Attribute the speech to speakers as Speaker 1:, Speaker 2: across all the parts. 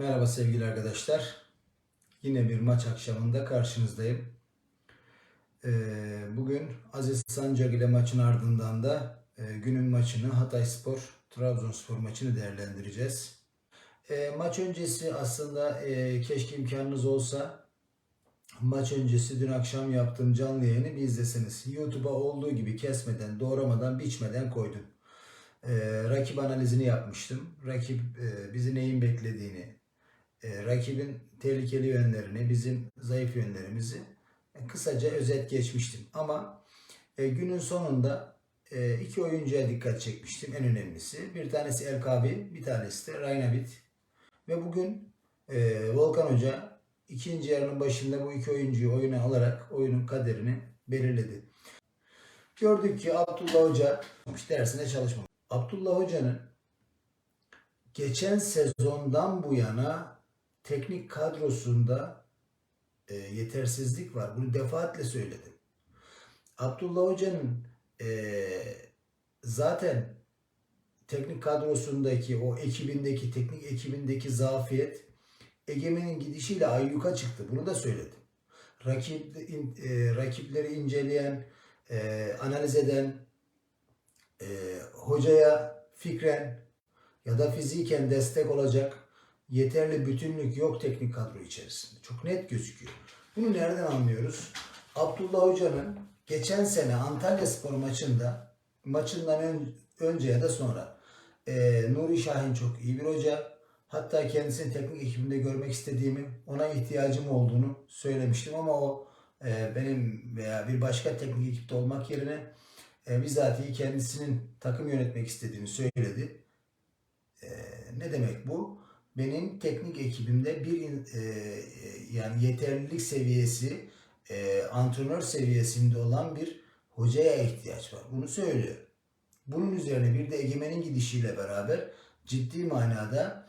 Speaker 1: Merhaba sevgili arkadaşlar. Yine bir maç akşamında karşınızdayım. Ee, bugün Aziz Sancak ile maçın ardından da e, günün maçını Hatay Spor, Trabzonspor maçını değerlendireceğiz. E, maç öncesi aslında e, keşke imkanınız olsa maç öncesi dün akşam yaptığım canlı yayını bir izleseniz. YouTube'a olduğu gibi kesmeden, doğramadan, biçmeden koydum. E, rakip analizini yapmıştım. Rakip e, bizi neyin beklediğini, e, rakibin tehlikeli yönlerini, bizim zayıf yönlerimizi e, kısaca özet geçmiştim. Ama e, günün sonunda e, iki oyuncuya dikkat çekmiştim en önemlisi. Bir tanesi El bir tanesi de Raynavit. Ve bugün e, Volkan Hoca ikinci yarının başında bu iki oyuncuyu oyuna alarak oyunun kaderini belirledi. Gördük ki Abdullah Hoca dersine çalışmamış. Abdullah Hoca'nın geçen sezondan bu yana teknik kadrosunda e, yetersizlik var. Bunu defaatle söyledim. Abdullah Hoca'nın e, zaten teknik kadrosundaki o ekibindeki teknik ekibindeki zafiyet Egemen'in gidişiyle ayyuka çıktı. Bunu da söyledim. Rakip, e, rakipleri inceleyen, e, analiz eden, e, hocaya fikren ya da fiziken destek olacak yeterli bütünlük yok teknik kadro içerisinde. Çok net gözüküyor. Bunu nereden anlıyoruz? Abdullah Hoca'nın geçen sene Antalya Spor maçında maçından ön- önce ya da sonra e, Nuri Şahin çok iyi bir hoca. Hatta kendisini teknik ekibinde görmek istediğimi, ona ihtiyacım olduğunu söylemiştim ama o e, benim veya bir başka teknik ekipte olmak yerine e, bizatihi kendisinin takım yönetmek istediğini söyledi. E, ne demek bu? Benim teknik ekibimde bir e, e, yani yeterlilik seviyesi e, antrenör seviyesinde olan bir hocaya ihtiyaç var. Bunu söylüyor. Bunun üzerine bir de Egemen'in gidişiyle beraber ciddi manada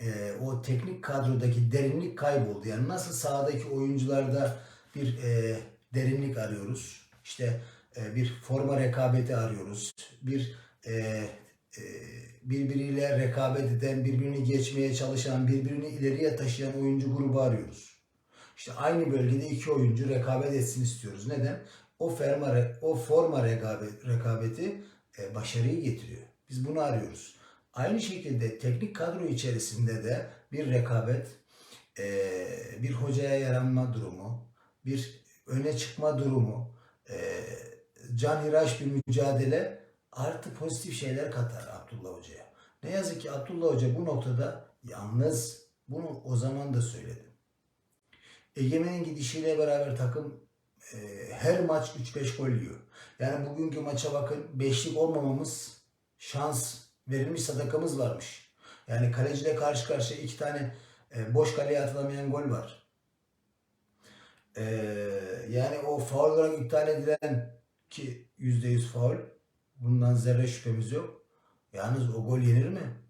Speaker 1: e, o teknik kadrodaki derinlik kayboldu. Yani nasıl sahadaki oyuncularda bir e, derinlik arıyoruz. İşte e, bir forma rekabeti arıyoruz. Bir e, e, birbiriyle rekabet eden, birbirini geçmeye çalışan, birbirini ileriye taşıyan oyuncu grubu arıyoruz. İşte aynı bölgede iki oyuncu rekabet etsin istiyoruz. Neden? O forma, o forma rekabet, rekabeti e, başarıyı getiriyor. Biz bunu arıyoruz. Aynı şekilde teknik kadro içerisinde de bir rekabet, e, bir hocaya yaranma durumu, bir öne çıkma durumu, e, canhıraş bir mücadele artı pozitif şeyler katar Abdullah Hoca'ya. Ne yazık ki Abdullah Hoca bu noktada yalnız. Bunu o zaman da söyledim. Egemen'in gidişiyle beraber takım e, her maç 3-5 gol yiyor. Yani bugünkü maça bakın beşlik olmamamız şans verilmiş sadakamız varmış. Yani kaleciyle karşı karşıya iki tane e, boş kaleye atılamayan gol var. E, yani o faul olarak iptal edilen ki %100 faul. Bundan zerre şüphemiz yok. Yalnız o gol yenir mi?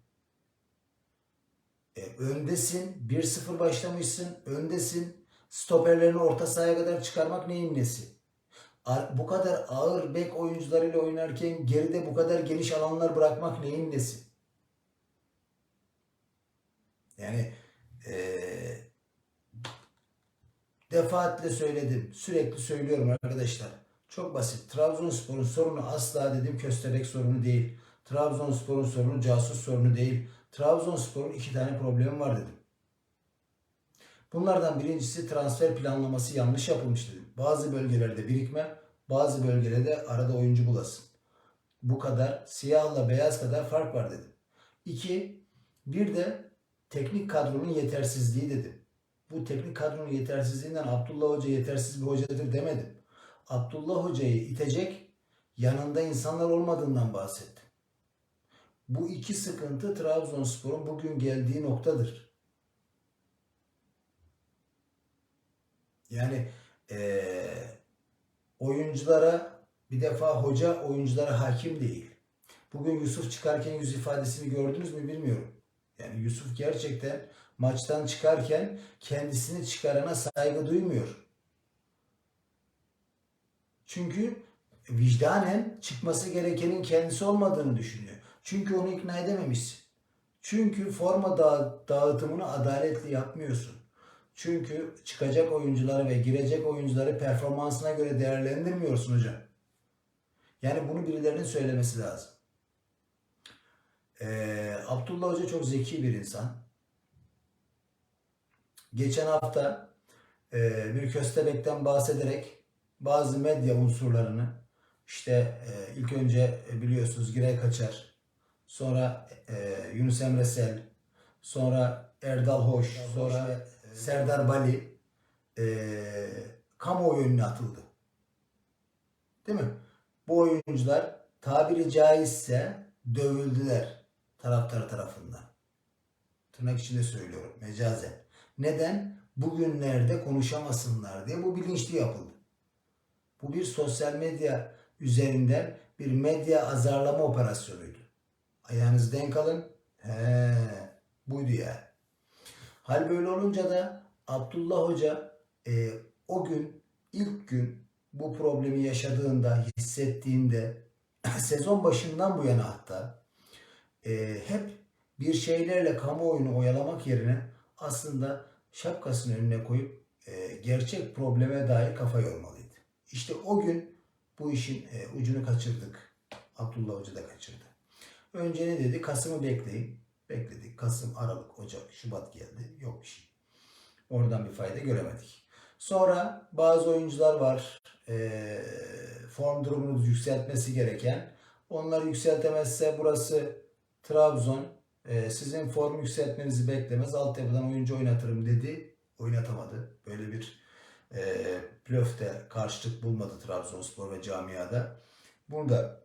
Speaker 1: E, öndesin. 1-0 başlamışsın. Öndesin. Stoperlerini orta sahaya kadar çıkarmak neyin nesi? Bu kadar ağır bek oyuncularıyla oynarken geride bu kadar geniş alanlar bırakmak neyin nesi? Yani eee defaatle söyledim. Sürekli söylüyorum arkadaşlar. Çok basit. Trabzonspor'un sorunu asla dedim köstebek sorunu değil. Trabzonspor'un sorunu casus sorunu değil. Trabzonspor'un iki tane problemi var dedim. Bunlardan birincisi transfer planlaması yanlış yapılmış dedim. Bazı bölgelerde birikme, bazı bölgelerde arada oyuncu bulasın. Bu kadar siyahla beyaz kadar fark var dedim. İki, bir de teknik kadronun yetersizliği dedim. Bu teknik kadronun yetersizliğinden Abdullah Hoca yetersiz bir hocadır demedim. Abdullah Hoca'yı itecek yanında insanlar olmadığından bahsettim. Bu iki sıkıntı Trabzonspor'un bugün geldiği noktadır. Yani eee, oyunculara bir defa hoca oyunculara hakim değil. Bugün Yusuf çıkarken yüz ifadesini gördünüz mü bilmiyorum. Yani Yusuf gerçekten maçtan çıkarken kendisini çıkarana saygı duymuyor. Çünkü vicdanen çıkması gerekenin kendisi olmadığını düşünüyor. Çünkü onu ikna edememişsin. Çünkü forma dağı- dağıtımını adaletli yapmıyorsun. Çünkü çıkacak oyuncuları ve girecek oyuncuları performansına göre değerlendirmiyorsun hocam. Yani bunu birilerinin söylemesi lazım. Ee, Abdullah Hoca çok zeki bir insan. Geçen hafta e, bir köstebekten bahsederek bazı medya unsurlarını işte e, ilk önce e, biliyorsunuz Giray Kaçar, sonra e, Yunus Emre Sel, sonra Erdal Hoş, sonra Serdar Bali e, kamuoyu önüne atıldı. Değil mi? Bu oyuncular tabiri caizse dövüldüler taraftar tarafından. Tırnak içinde söylüyorum mecazen. Neden? Bugünlerde konuşamasınlar diye bu bilinçli yapıldı. Bu bir sosyal medya üzerinden bir medya azarlama operasyonuydu. Ayağınızı denk alın. He, buydu ya. Hal böyle olunca da Abdullah Hoca e, o gün ilk gün bu problemi yaşadığında, hissettiğinde sezon başından bu yana hatta e, hep bir şeylerle kamuoyunu oyalamak yerine aslında şapkasını önüne koyup e, gerçek probleme dair kafa yormalıydı. İşte o gün bu işin e, ucunu kaçırdık. Abdullah Hoca da kaçırdı. Önce ne dedi? Kasım'ı bekleyin. Bekledik. Kasım, Aralık, Ocak, Şubat geldi. Yok bir şey. Oradan bir fayda göremedik. Sonra bazı oyuncular var. e, form durumunu yükseltmesi gereken. Onları yükseltemezse burası Trabzon. e, sizin form yükseltmenizi beklemez. Altyapıdan oyuncu oynatırım dedi. Oynatamadı. Böyle bir e, playoff'te karşılık bulmadı Trabzonspor ve camiada. Bunu da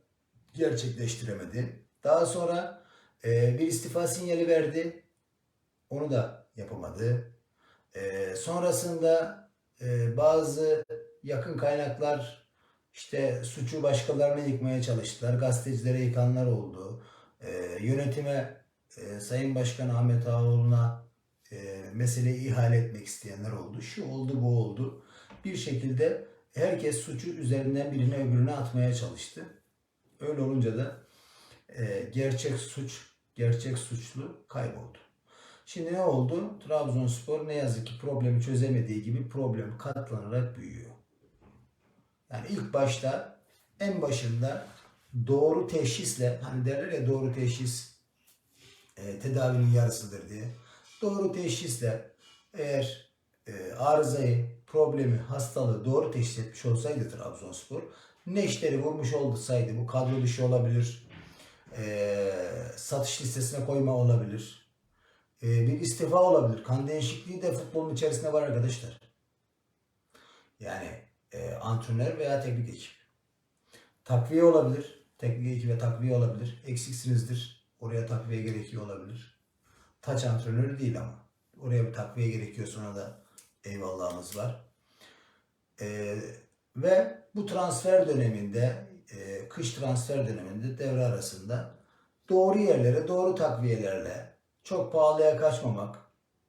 Speaker 1: gerçekleştiremedi. Daha sonra e, bir istifa sinyali verdi. Onu da yapamadı. E, sonrasında e, bazı yakın kaynaklar işte suçu başkalarına yıkmaya çalıştılar. Gazetecilere yıkanlar oldu. E, yönetime e, Sayın Başkan Ahmet Ağaoğlu'na e, meseleyi ihale etmek isteyenler oldu. Şu oldu bu oldu. Bir şekilde herkes suçu üzerinden birine öbürüne atmaya çalıştı. Öyle olunca da e, gerçek suç, gerçek suçlu kayboldu. Şimdi ne oldu? Trabzonspor ne yazık ki problemi çözemediği gibi problem katlanarak büyüyor. Yani ilk başta en başında doğru teşhisle hani derler ya doğru teşhis e, tedavinin yarısıdır diye. Doğru teşhisle eğer e, arızayı, problemi, hastalığı doğru teşhis etmiş olsaydı Trabzonspor neşteri vurmuş olsaydı bu kadro dışı olabilir, e, satış listesine koyma olabilir, e, bir istifa olabilir. Kan değişikliği de futbolun içerisinde var arkadaşlar. Yani e, antrenör veya teknik ekip. Takviye olabilir. Teknik ekibe takviye olabilir. Eksiksinizdir. Oraya takviye gerekiyor olabilir. Taç antrenörü değil ama. Oraya bir takviye gerekiyor sonra da eyvallahımız var. E, ve bu transfer döneminde, e, kış transfer döneminde devre arasında doğru yerlere, doğru takviyelerle çok pahalıya kaçmamak,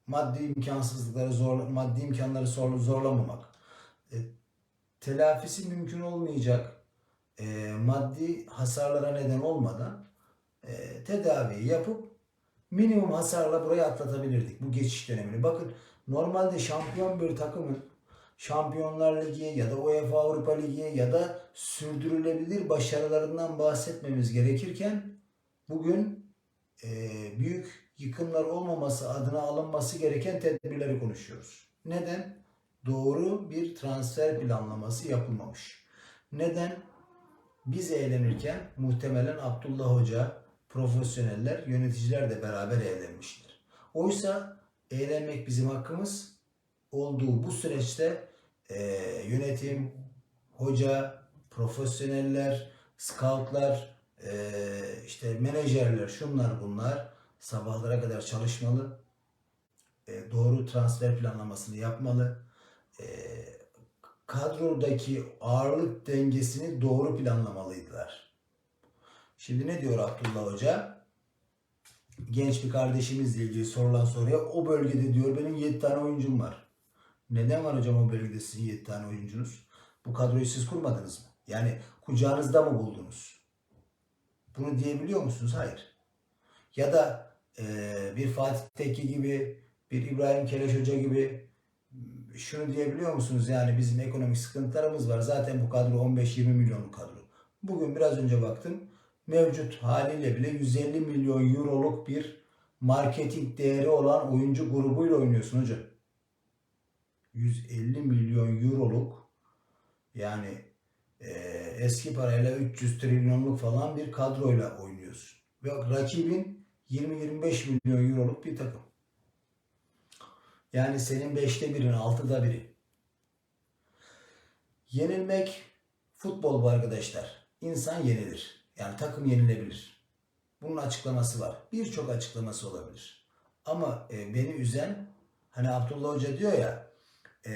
Speaker 1: maddi imkansızlıkları zor, maddi imkanları zor, zorlamamak, e, telafisi mümkün olmayacak e, maddi hasarlara neden olmadan e, tedavi yapıp minimum hasarla burayı atlatabilirdik bu geçiş dönemini. Bakın normalde şampiyon bir takımın Şampiyonlar Ligi ya da UEFA Avrupa Ligi ya da sürdürülebilir başarılarından bahsetmemiz gerekirken bugün e, büyük yıkımlar olmaması adına alınması gereken tedbirleri konuşuyoruz. Neden? Doğru bir transfer planlaması yapılmamış. Neden? Biz eğlenirken muhtemelen Abdullah Hoca, profesyoneller, yöneticiler de beraber eğlenmiştir. Oysa eğlenmek bizim hakkımız olduğu bu süreçte e, yönetim, hoca, profesyoneller, scoutlar, e, işte menajerler, şunlar bunlar sabahlara kadar çalışmalı. E, doğru transfer planlamasını yapmalı. E, kadrodaki ağırlık dengesini doğru planlamalıydılar. Şimdi ne diyor Abdullah Hoca? Genç bir kardeşimizle ilgili sorulan soruya o bölgede diyor benim 7 tane oyuncum var. Neden var hocam o bölgede sizin 7 tane oyuncunuz? Bu kadroyu siz kurmadınız mı? Yani kucağınızda mı buldunuz? Bunu diyebiliyor musunuz? Hayır. Ya da Ee, bir Fatih Tekke gibi, bir İbrahim Keleş Hoca gibi şunu diyebiliyor musunuz? Yani bizim ekonomik sıkıntılarımız var. Zaten bu kadro 15-20 milyonluk kadro. Bugün biraz önce baktım. Mevcut haliyle bile 150 milyon euroluk bir marketing değeri olan oyuncu grubuyla oynuyorsun hocam. 150 milyon euroluk yani e, eski parayla 300 trilyonluk falan bir kadroyla oynuyorsun. Ve rakibin 20-25 milyon euroluk bir takım. Yani senin 5'te birin, 6'da biri. Yenilmek futbol bu arkadaşlar. İnsan yenilir. Yani takım yenilebilir. Bunun açıklaması var. Birçok açıklaması olabilir. Ama e, beni üzen hani Abdullah Hoca diyor ya e,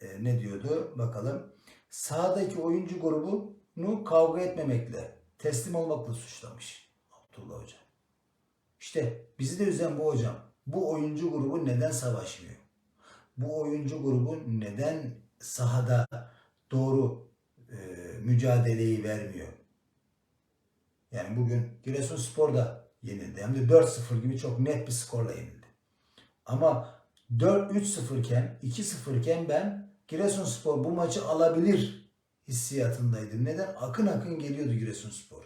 Speaker 1: e, ne diyordu bakalım. Sahadaki oyuncu grubunu kavga etmemekle, teslim olmakla suçlamış Abdullah Hoca. İşte bizi de üzen bu hocam. Bu oyuncu grubu neden savaşmıyor? Bu oyuncu grubu neden sahada doğru mücadeleyi vermiyor? Yani bugün Giresunspor da yenildi. Hem de 4-0 gibi çok net bir skorla yenildi. Ama 4-3-0 iken, 2-0 iken ben Giresunspor bu maçı alabilir hissiyatındaydım. Neden? Akın akın geliyordu Giresunspor.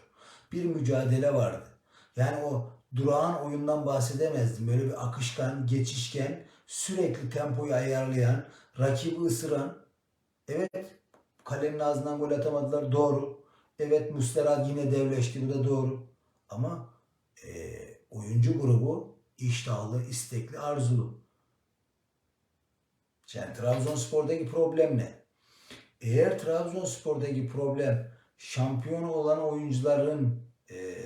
Speaker 1: Bir mücadele vardı. Yani o durağan oyundan bahsedemezdim. Böyle bir akışkan, geçişken, sürekli tempoyu ayarlayan, rakibi ısıran. Evet, kalenin ağzından gol atamadılar. Doğru. Evet, Muslera yine devleşti. Bu da doğru. Ama e, oyuncu grubu iştahlı, istekli, arzulu. Yani Trabzonspor'daki problem ne? Eğer Trabzonspor'daki problem şampiyon olan oyuncuların e,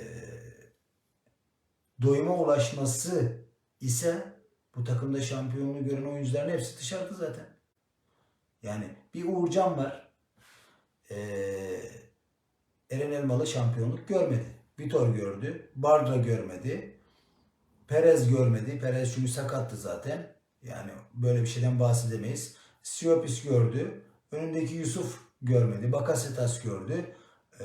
Speaker 1: doyuma ulaşması ise bu takımda şampiyonluğu gören oyuncuların hepsi dışarıda zaten. Yani bir Uğurcan var. Ee, Eren Elmalı şampiyonluk görmedi. Vitor gördü. Bardra görmedi. Perez görmedi. Perez çünkü sakattı zaten. Yani böyle bir şeyden bahsedemeyiz. Siopis gördü. Önündeki Yusuf görmedi. Bakasetas gördü. E,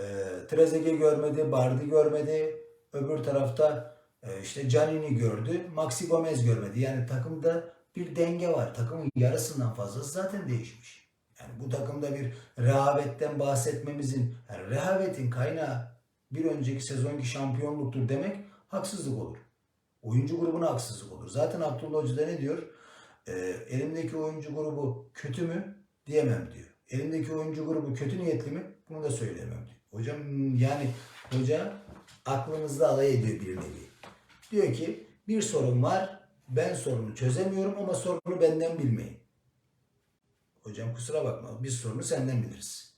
Speaker 1: Trezeguet görmedi. Bardi görmedi. Öbür tarafta e, işte Canini gördü. Maxi Gomez görmedi. Yani takımda bir denge var. Takımın yarısından fazlası zaten değişmiş. Yani bu takımda bir rehavetten bahsetmemizin, yani rehavetin kaynağı bir önceki sezonki şampiyonluktur demek haksızlık olur. Oyuncu grubuna haksızlık olur. Zaten Abdullah Hoca da ne diyor? E, elimdeki oyuncu grubu kötü mü? Diyemem diyor. Elimdeki oyuncu grubu kötü niyetli mi? Bunu da söyleyemem diyor. Hocam yani hoca aklınızda alay ediyor bir nevi. Diyor ki bir sorun var. Ben sorunu çözemiyorum ama sorunu benden bilmeyin. Hocam kusura bakma biz sorunu senden biliriz.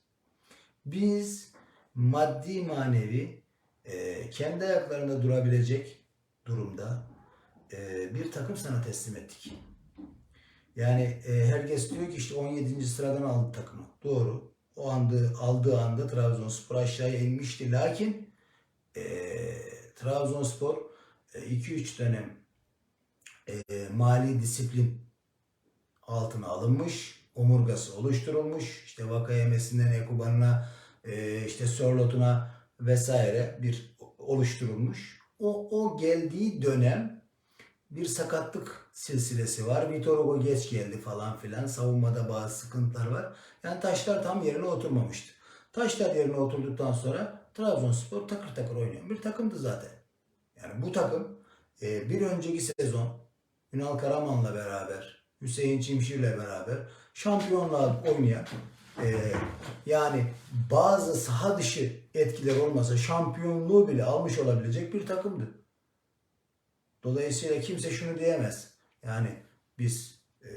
Speaker 1: Biz maddi manevi e, kendi ayaklarında durabilecek durumda e, bir takım sana teslim ettik. Yani e, herkes diyor ki işte 17. sıradan aldı takımı. Doğru. O andı, aldığı anda Trabzonspor aşağıya inmişti. Lakin e, Trabzonspor 2-3 dönem e, mali disiplin altına alınmış. Omurgası oluşturulmuş. İşte Vakayemesi'nden Ekuban'ına e, işte Sörlot'una vesaire bir oluşturulmuş. O, o geldiği dönem bir sakatlık silsilesi var. Vitor Hugo geç geldi falan filan. Savunmada bazı sıkıntılar var. Yani taşlar tam yerine oturmamıştı. Taşlar yerine oturduktan sonra Trabzonspor takır takır oynayan bir takımdı zaten. Yani bu takım e, bir önceki sezon Ünal Karaman'la beraber, Hüseyin Çimşir'le beraber şampiyonluğa oynayan e, yani bazı saha dışı etkiler olmasa şampiyonluğu bile almış olabilecek bir takımdı. Dolayısıyla kimse şunu diyemez. Yani biz e,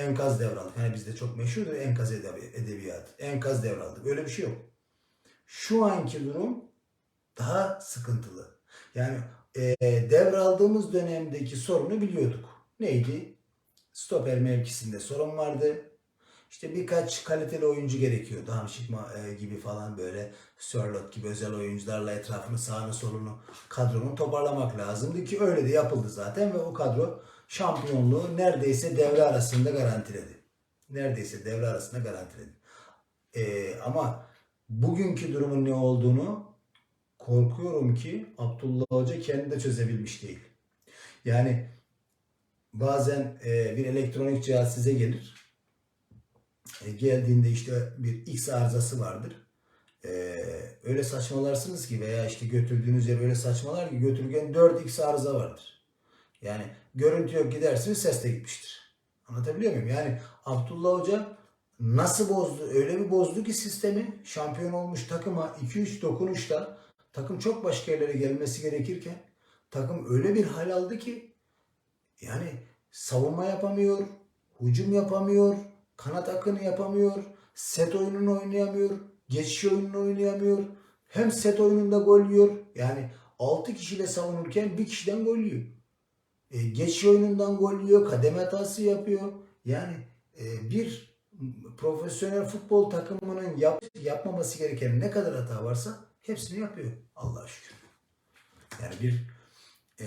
Speaker 1: enkaz devraldık. Hani bizde çok meşhurdur enkaz edebi, edebiyat. Enkaz devraldık. Öyle bir şey yok. Şu anki durum daha sıkıntılı. Yani e, devraldığımız dönemdeki sorunu biliyorduk. Neydi? Stoper mevkisinde sorun vardı. İşte birkaç kaliteli oyuncu gerekiyordu. Hamşik e, gibi falan böyle Sörlot gibi özel oyuncularla etrafını sağını solunu kadronun toparlamak lazımdı ki öyle de yapıldı zaten ve o kadro şampiyonluğu neredeyse devre arasında garantiledi. Neredeyse devre arasında garantiledi. Ee, ama bugünkü durumun ne olduğunu korkuyorum ki Abdullah Hoca kendi de çözebilmiş değil. Yani bazen e, bir elektronik cihaz size gelir. E, geldiğinde işte bir X arızası vardır. E, öyle saçmalarsınız ki veya işte götürdüğünüz yer öyle saçmalar ki götürürken 4X arıza vardır. Yani görüntü yok gidersiniz ses de gitmiştir. Anlatabiliyor muyum? Yani Abdullah Hoca nasıl bozdu? Öyle bir bozdu ki sistemi şampiyon olmuş takıma 2-3 dokunuşta takım çok başka yerlere gelmesi gerekirken takım öyle bir hal aldı ki yani savunma yapamıyor, hücum yapamıyor, kanat akını yapamıyor, set oyununu oynayamıyor, geçiş oyununu oynayamıyor. Hem set oyununda gol yiyor. Yani 6 kişiyle savunurken bir kişiden gol yiyor. E, geçiş oyunundan gol yiyor, kademe hatası yapıyor. Yani e, bir profesyonel futbol takımının yap, yapmaması gereken ne kadar hata varsa hepsini yapıyor Allah'a şükür. Yani bir e,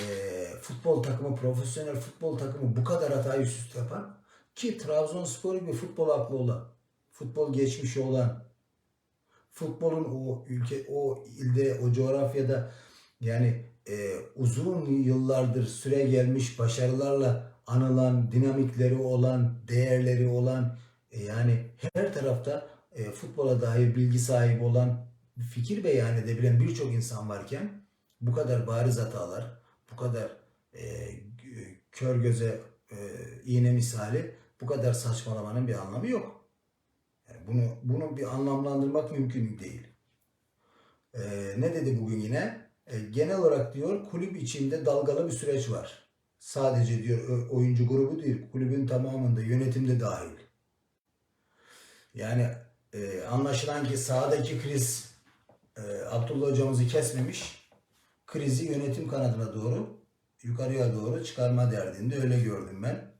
Speaker 1: futbol takımı, profesyonel futbol takımı bu kadar hatayı üst üste yapan ki Trabzonspor gibi futbol aklı olan, futbol geçmişi olan, futbolun o ülke, o ilde, o coğrafyada yani e, uzun yıllardır süre gelmiş başarılarla anılan, dinamikleri olan, değerleri olan e, yani her tarafta e, futbola dair bilgi sahibi olan, fikir beyan edebilen birçok insan varken bu kadar bariz hatalar, bu kadar e, kör göze e, iğne misali bu kadar saçmalamanın bir anlamı yok. Yani bunu bunu bir anlamlandırmak mümkün değil. E, ne dedi bugün yine? E, genel olarak diyor kulüp içinde dalgalı bir süreç var. Sadece diyor oyuncu grubu değil, kulübün tamamında yönetimde dahil. Yani e, anlaşılan ki sahadaki kriz e, Abdullah hocamızı kesmemiş. Krizi yönetim kanadına doğru, yukarıya doğru çıkarma derdinde öyle gördüm ben.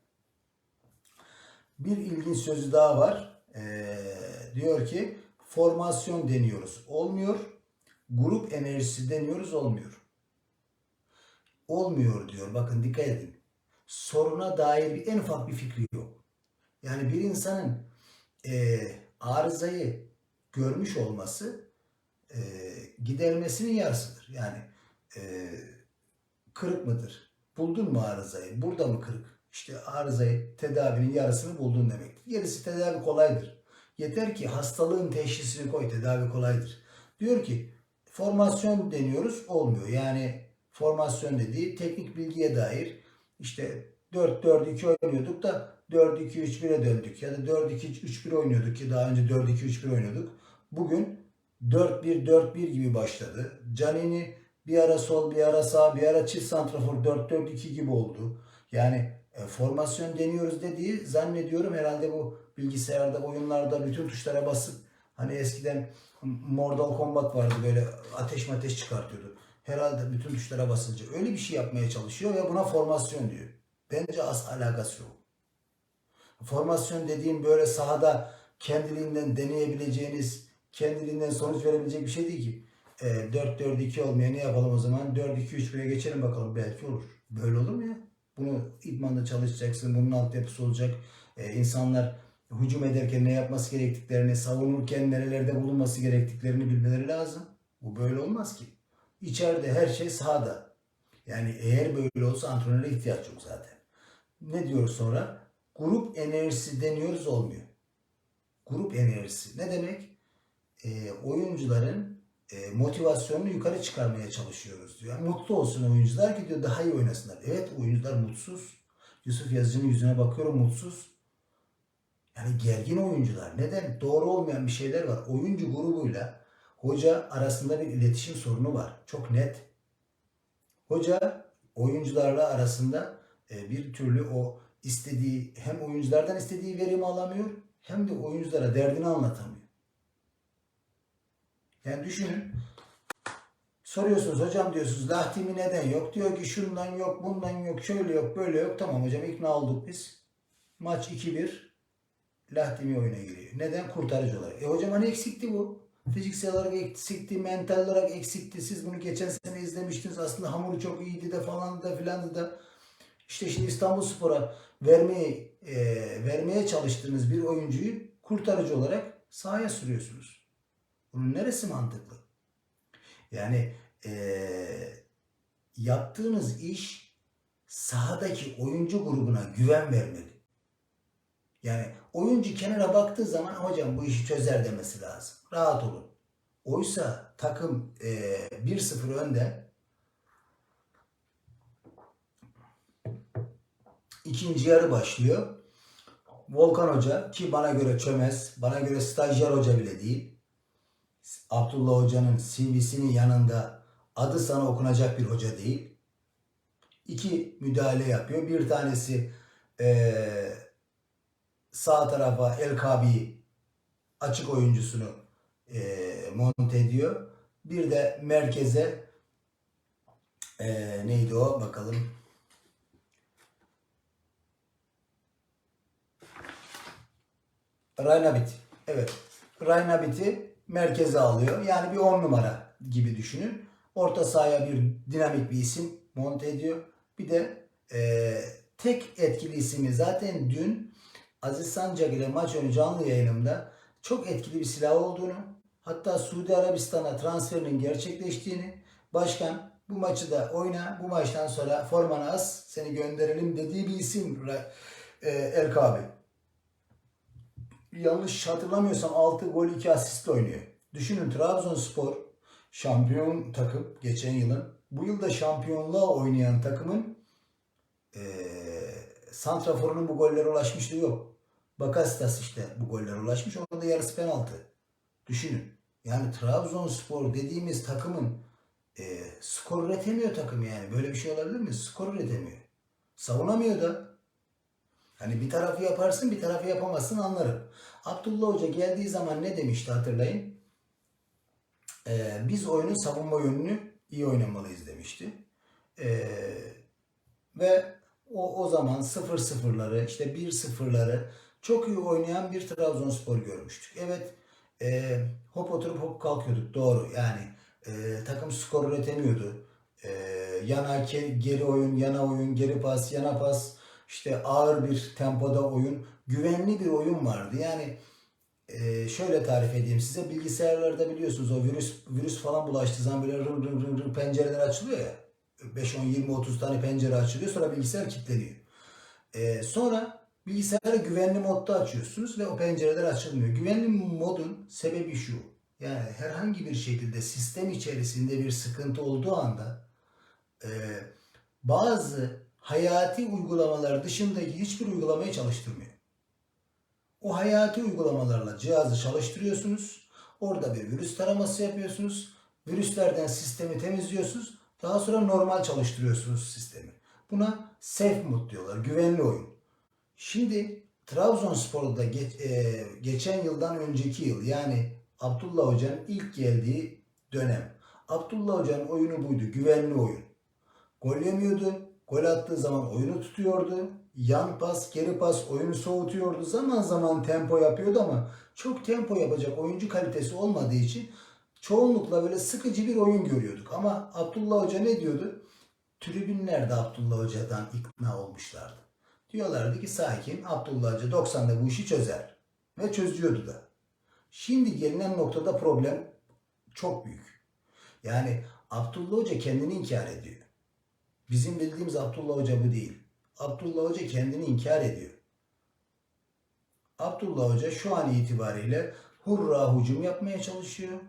Speaker 1: Bir ilginç sözü daha var. E, diyor ki formasyon deniyoruz. Olmuyor. Grup enerjisi deniyoruz. Olmuyor. Olmuyor diyor. Bakın dikkat edin. Soruna dair bir en ufak bir fikri yok. Yani bir insanın e, arızayı görmüş olması e, gidermesinin yarısıdır. Yani e, kırık mıdır? Buldun mu arızayı? Burada mı kırık? İşte arızayı tedavinin yarısını buldun demektir. Gerisi tedavi kolaydır. Yeter ki hastalığın teşhisini koy tedavi kolaydır. Diyor ki formasyon deniyoruz olmuyor. Yani formasyon dediği teknik bilgiye dair işte 4-4-2 oynuyorduk da 4-2-3-1'e döndük ya da 4-2-3-1 oynuyorduk ki daha önce 4-2-3-1 oynuyorduk. Bugün 4-1-4-1 gibi başladı. Canini bir ara sol bir ara sağ bir ara çift santrafor 4-4-2 gibi oldu. Yani e, formasyon deniyoruz dediği zannediyorum herhalde bu bilgisayarda oyunlarda bütün tuşlara basıp hani eskiden Mortal Kombat vardı böyle ateş ateş çıkartıyordu. Herhalde bütün tuşlara basınca öyle bir şey yapmaya çalışıyor ve buna formasyon diyor. Bence az alakası yok. Formasyon dediğim böyle sahada kendiliğinden deneyebileceğiniz, kendiliğinden sonuç verebilecek bir şey değil ki. E, 4-4-2 olmaya ne yapalım o zaman? 4-2-3-1'e geçelim bakalım belki olur. Böyle olur mu ya? Bunu idmanda çalışacaksın, bunun altyapısı olacak. E, insanlar hücum ederken ne yapması gerektiklerini, savunurken nerelerde bulunması gerektiklerini bilmeleri lazım. Bu böyle olmaz ki. İçeride her şey sahada. Yani eğer böyle olsa antrenöre ihtiyaç yok zaten. Ne diyor sonra? Grup enerjisi deniyoruz olmuyor. Grup enerjisi ne demek? E, oyuncuların e, motivasyonunu yukarı çıkarmaya çalışıyoruz diyor. Yani mutlu olsun oyuncular ki diyor daha iyi oynasınlar. Evet oyuncular mutsuz. Yusuf Yazıcı'nın yüzüne bakıyorum mutsuz. Yani gergin oyuncular. Neden? Doğru olmayan bir şeyler var. Oyuncu grubuyla hoca arasında bir iletişim sorunu var. Çok net. Hoca oyuncularla arasında e, bir türlü o istediği hem oyunculardan istediği verimi alamıyor hem de oyunculara derdini anlatamıyor. Yani düşünün. Soruyorsunuz hocam diyorsunuz Lahtimi neden yok? Diyor ki şundan yok, bundan yok, şöyle yok, böyle yok. Tamam hocam ikna olduk biz. Maç 2-1. Lahtimi oyuna giriyor. Neden? Kurtarıcı olarak. E hocam hani eksikti bu. Fiziksel olarak eksikti, mental olarak eksikti. Siz bunu geçen sene izlemiştiniz. Aslında hamuru çok iyiydi de falan da filan da. İşte şimdi İstanbulspor'a vermeye, e, vermeye çalıştığınız bir oyuncuyu kurtarıcı olarak sahaya sürüyorsunuz. Bunun neresi mantıklı? Yani Ee, yaptığınız iş sahadaki oyuncu grubuna güven vermeli. Yani oyuncu kenara baktığı zaman hocam bu işi çözer demesi lazım. Rahat olun. Oysa takım e, 1-0 önde. İkinci yarı başlıyor. Volkan Hoca ki bana göre çömez, bana göre stajyer hoca bile değil. Abdullah Hoca'nın CV'sinin yanında adı sana okunacak bir hoca değil. İki müdahale yapıyor. Bir tanesi eee sağ tarafa El Kabi açık oyuncusunu eee monte ediyor. Bir de merkeze eee, neydi o bakalım. Raynabit. Evet. Raynabit'i merkeze alıyor. Yani bir 10 numara gibi düşünün. Orta sahaya bir dinamik bir isim monte ediyor. Bir de eee, tek etkili ismi zaten dün Aziz Sancak ile maç önü canlı yayınımda çok etkili bir silah olduğunu hatta Suudi Arabistan'a transferinin gerçekleştiğini başkan bu maçı da oyna bu maçtan sonra formanı as seni gönderelim dediği bir isim Ra- eee, El Kabi yanlış hatırlamıyorsam 6 gol 2 asistle oynuyor. Düşünün Trabzonspor şampiyon takım geçen yılın. Bu yılda şampiyonluğa oynayan takımın eee santraforunun bu gollere ulaşmışlığı yok. Bakasitas işte bu gollere ulaşmış. Onun da yarısı penaltı. Düşünün. Yani Trabzonspor dediğimiz takımın eee skor üretemiyor takım yani. Böyle bir şey olabilir mi? Skor üretemiyor. Savunamıyor da. Hani bir tarafı yaparsın bir tarafı yapamazsın anlarım. Abdullah Hoca geldiği zaman ne demişti hatırlayın. Ee, biz oyunun savunma yönünü iyi oynamalıyız demişti. Ee, ve o, o zaman 0-0'ları işte 1-0'ları çok iyi oynayan bir Trabzonspor görmüştük. Evet e, hop oturup hop kalkıyorduk doğru yani e, takım skor üretemiyordu. E, yana geri oyun, yana oyun, geri pas, yana pas işte ağır bir tempoda oyun, güvenli bir oyun vardı. Yani e, şöyle tarif edeyim size bilgisayarlarda biliyorsunuz o virüs virüs falan bulaştığı zaman böyle rın rın rın rın pencereler açılıyor ya. 5, 10, 20, 30 tane pencere açılıyor sonra bilgisayar kilitleniyor. E, sonra bilgisayarı güvenli modda açıyorsunuz ve o pencereler açılmıyor. Güvenli modun sebebi şu. Yani herhangi bir şekilde sistem içerisinde bir sıkıntı olduğu anda e, bazı hayati uygulamalar dışındaki hiçbir uygulamayı çalıştırmıyor. O hayati uygulamalarla cihazı çalıştırıyorsunuz. Orada bir virüs taraması yapıyorsunuz. Virüslerden sistemi temizliyorsunuz. Daha sonra normal çalıştırıyorsunuz sistemi. Buna safe mode diyorlar. Güvenli oyun. Şimdi Trabzonspor'da geç- e, geçen yıldan önceki yıl yani Abdullah Hoca'nın ilk geldiği dönem. Abdullah Hoca'nın oyunu buydu. Güvenli oyun. Gol yemiyordu. Gol attığı zaman oyunu tutuyordu. Yan pas, geri pas oyunu soğutuyordu. Zaman zaman tempo yapıyordu ama çok tempo yapacak oyuncu kalitesi olmadığı için çoğunlukla böyle sıkıcı bir oyun görüyorduk. Ama Abdullah Hoca ne diyordu? Tribünler de Abdullah Hoca'dan ikna olmuşlardı. Diyorlardı ki sakin Abdullah Hoca 90'da bu işi çözer. Ve çözüyordu da. Şimdi gelinen noktada problem çok büyük. Yani Abdullah Hoca kendini inkar ediyor. Bizim bildiğimiz Abdullah Hoca bu değil. Abdullah Hoca kendini inkar ediyor. Abdullah Hoca şu an itibariyle hurra hücum yapmaya çalışıyor.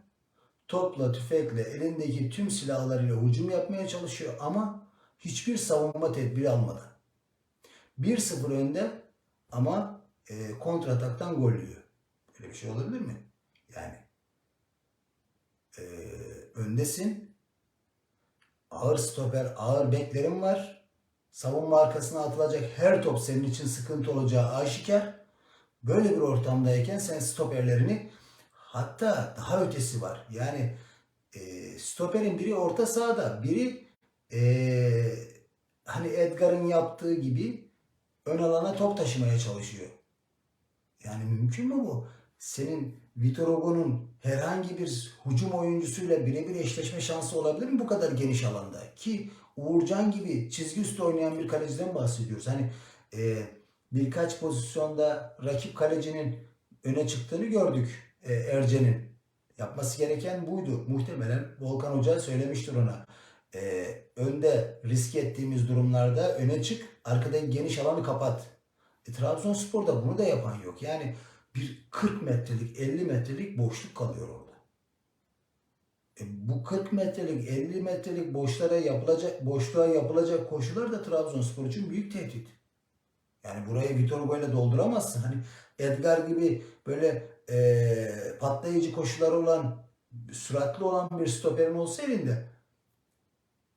Speaker 1: Topla, tüfekle, elindeki tüm silahlarıyla hücum yapmaya çalışıyor ama hiçbir savunma tedbiri almadan. 1-0 önde ama e, kontrataktan gol yiyor. Böyle bir şey olabilir mi? Yani e, öndesin, ağır stoper, ağır beklerin var. Savunma arkasına atılacak her top senin için sıkıntı olacağı aşikar. Böyle bir ortamdayken sen stoperlerini hatta daha ötesi var. Yani e, stoperin biri orta sahada, biri e, hani Edgar'ın yaptığı gibi ön alana top taşımaya çalışıyor. Yani mümkün mü bu? Senin Vitor Hugo'nun herhangi bir hücum oyuncusuyla birebir eşleşme şansı olabilir mi bu kadar geniş alanda? Ki Uğurcan gibi çizgi üstü oynayan bir kaleciden bahsediyoruz. Hani e, birkaç pozisyonda rakip kalecinin öne çıktığını gördük e, Ercen'in. Yapması gereken buydu. Muhtemelen Volkan Hoca söylemiştir ona. Ee, önde risk ettiğimiz durumlarda öne çık, arkadaki geniş alanı kapat. E, Trabzonspor'da bunu da yapan yok. Yani bir 40 metrelik, 50 metrelik boşluk kalıyor orada. E, bu 40 metrelik, 50 metrelik boşlara yapılacak, boşluğa yapılacak koşular da Trabzonspor için büyük tehdit. Yani burayı Vitor Hugo dolduramazsın. Hani Edgar gibi böyle e, patlayıcı koşuları olan, süratli olan bir stoperin olsa elinde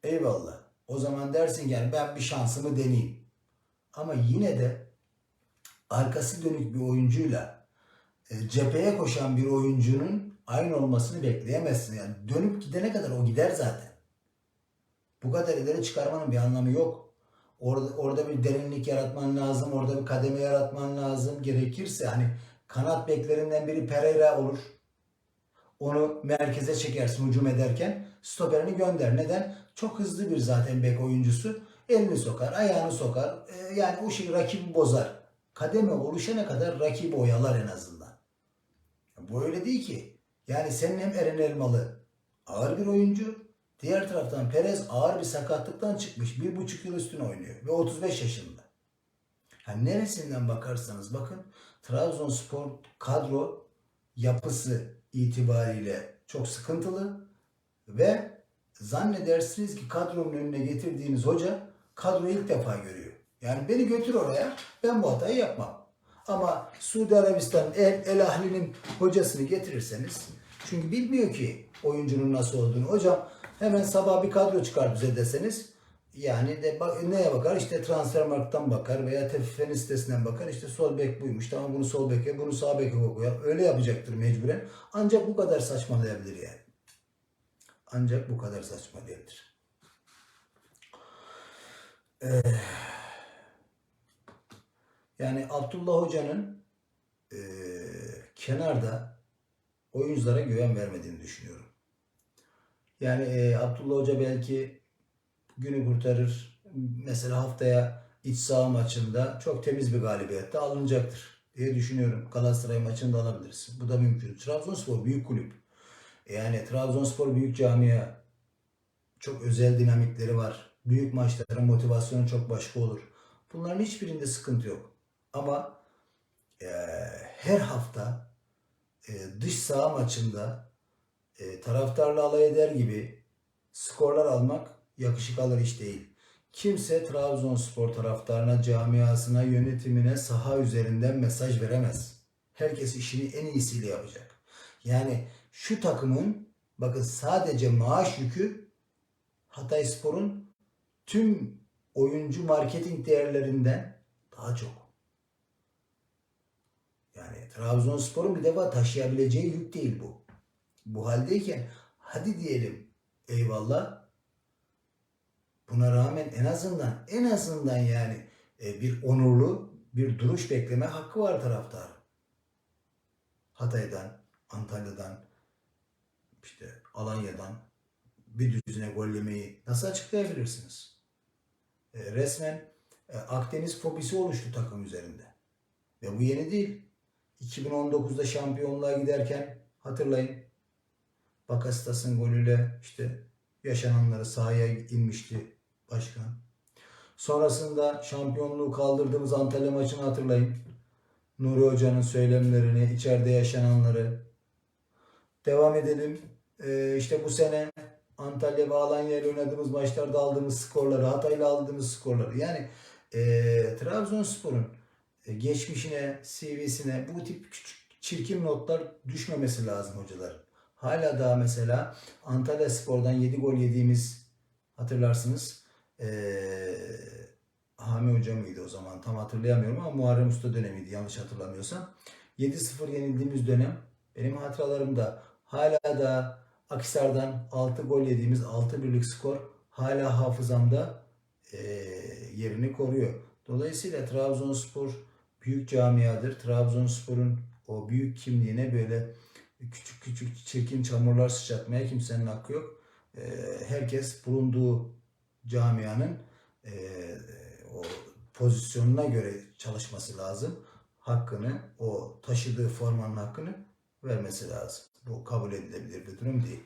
Speaker 1: eyvallah. O zaman dersin yani ben bir şansımı deneyeyim. Ama yine de arkası dönük bir oyuncuyla cepheye koşan bir oyuncunun aynı olmasını bekleyemezsin. Yani dönüp gidene kadar o gider zaten. Bu kadar ileri çıkarmanın bir anlamı yok. Orada, orada bir derinlik yaratman lazım. Orada bir kademe yaratman lazım. Gerekirse hani kanat beklerinden biri Pereira olur. Onu merkeze çekersin hücum ederken. Stoperini gönder. Neden? Çok hızlı bir zaten bek oyuncusu. Elini sokar, ayağını sokar. Ee, yani o şey rakibi bozar. Kademe oluşana kadar rakibi oyalar en azından. Bu öyle değil ki. Yani senin hem Eren Elmalı ağır bir oyuncu. Diğer taraftan Perez ağır bir sakatlıktan çıkmış. Bir buçuk yıl üstüne oynuyor. Ve 35 yaşında. Yani neresinden bakarsanız bakın Trabzonspor kadro yapısı itibariyle çok sıkıntılı ve zannedersiniz ki kadronun önüne getirdiğiniz hoca kadroyu ilk defa görüyor. Yani beni götür oraya ben bu hatayı yapmam. Ama Suudi Arabistan El, El Ahli'nin hocasını getirirseniz çünkü bilmiyor ki oyuncunun nasıl olduğunu. Hocam hemen sabah bir kadro çıkar bize deseniz yani de bak, neye bakar? İşte Transfermarkt'tan bakar veya TFF'nin sitesinden bakar. İşte sol bek buymuş. Tamam bunu sol beke, bunu sağ beke koyar. Öyle yapacaktır mecburen. Ancak bu kadar saçmalayabilir yani. Ancak bu kadar saçmalayabilir. Ee, yani Abdullah Hoca'nın e, kenarda oyunculara güven vermediğini düşünüyorum. Yani e, Abdullah Hoca belki günü kurtarır. Mesela haftaya iç saha maçında çok temiz bir galibiyette alınacaktır diye düşünüyorum. Galatasaray maçını da alabiliriz. Bu da mümkün. Trabzonspor büyük kulüp. Yani Trabzonspor büyük camia. Çok özel dinamikleri var. Büyük maçların motivasyonu çok başka olur. Bunların hiçbirinde sıkıntı yok. Ama e, her hafta e, dış saha maçında e, taraftarla alay eder gibi skorlar almak yakışık alır iş değil. Kimse Trabzonspor taraftarına, camiasına, yönetimine saha üzerinden mesaj veremez. Herkes işini en iyisiyle yapacak. Yani şu takımın bakın sadece maaş yükü Hatay Spor'un tüm oyuncu marketing değerlerinden daha çok. Trabzonspor'un bir defa taşıyabileceği yük değil bu. Bu haldeyken hadi diyelim eyvallah buna rağmen en azından en azından yani e, bir onurlu bir duruş bekleme hakkı var taraftar. Hatay'dan, Antalya'dan, işte Alanya'dan bir düzine gol yemeyi nasıl açıklayabilirsiniz? E, resmen e, Akdeniz fobisi oluştu takım üzerinde. Ve bu yeni değil. 2019'da şampiyonluğa giderken hatırlayın. Bakasitas'ın golüyle işte yaşananları sahaya inmişti başkan. Sonrasında şampiyonluğu kaldırdığımız Antalya maçını hatırlayın. Nuri Hoca'nın söylemlerini, içeride yaşananları. Devam edelim. Ee, işte bu sene Antalya ve Alanya ile oynadığımız maçlarda aldığımız skorları, Hatay'la aldığımız skorları. Yani e, Trabzonspor'un geçmişine, CV'sine bu tip küçük çirkin notlar düşmemesi lazım hocalar. Hala daha mesela Antalya Spor'dan 7 gol yediğimiz hatırlarsınız. Ee, Hami Hoca mıydı o zaman tam hatırlayamıyorum ama Muharrem Usta dönemiydi yanlış hatırlamıyorsam. 7-0 yenildiğimiz dönem benim hatıralarımda hala da Akisar'dan 6 gol yediğimiz 6 birlik skor hala hafızamda e, yerini koruyor. Dolayısıyla Trabzonspor büyük camiadır. Trabzonspor'un o büyük kimliğine böyle küçük küçük çirkin çamurlar sıçratmaya kimsenin hakkı yok. E, herkes bulunduğu camianın e, o pozisyonuna göre çalışması lazım. Hakkını, o taşıdığı formanın hakkını vermesi lazım. Bu kabul edilebilir bir durum değil.